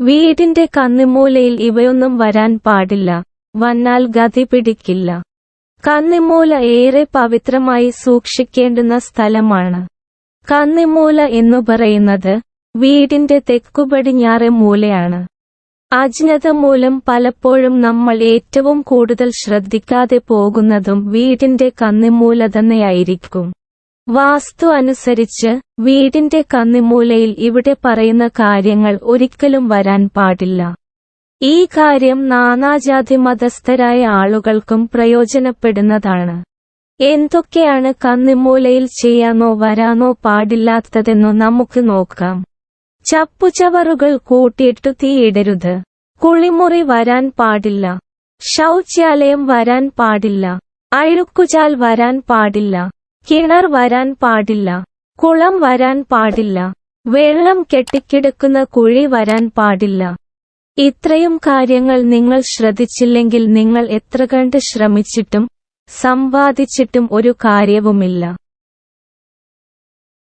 വീടിന്റെ കന്നിമൂലയിൽ ഇവയൊന്നും വരാൻ പാടില്ല. വന്നാൽ ഗതി പിടിക്കില്ല. കന്നിമൂല ഏറെ പവിത്രമായി സൂക്ഷിക്കേണ്ടുന്ന സ്ഥലമാണ്. കന്നിമൂല എന്നു പറയുന്നത് വീടിന്റെ തെക്കുപടിഞ്ഞാറെ മൂലയാണ്. അജ്ഞത മൂലം പലപ്പോഴും നമ്മൾ ഏറ്റവും കൂടുതൽ ശ്രദ്ധിക്കാതെ പോകുന്നതും വീടിന്റെ കന്നിമൂല തന്നെയായിരിക്കും. വാസ്തു അനുസരിച്ച് വീടിന്റെ കന്നിമൂലയിൽ ഇവിടെ പറയുന്ന കാര്യങ്ങൾ ഒരിക്കലും വരാൻ പാടില്ല. ഈ കാര്യം നാനാജാതി മതസ്ഥരായ ആളുകൾക്കും പ്രയോജനപ്പെടുന്നതാണ്. എന്തൊക്കെയാണ് കന്നിമൂലയിൽ ചെയ്യാനോ വരാനോ പാടില്ലാത്തതെന്നു നമുക്ക് നോക്കാം. ചപ്പുചവറുകൾ കൂട്ടിയിട്ടു തീയിടരുത് കുളിമുറി വരാൻ പാടില്ല. ശൗചാലയം വരാൻ പാടില്ല. അഴുക്കുചാൽ വരാൻ പാടില്ല. കിണർ വരാൻ പാടില്ല കുളം വരാൻ പാടില്ല വെള്ളം കെട്ടിക്കിടക്കുന്ന കുഴി വരാൻ പാടില്ല. ഇത്രയും കാര്യങ്ങൾ നിങ്ങൾ ശ്രദ്ധിച്ചില്ലെങ്കിൽ നിങ്ങൾ എത്ര കണ്ട് ശ്രമിച്ചിട്ടും സമ്പാദിച്ചിട്ടും ഒരു കാര്യവുമില്ല.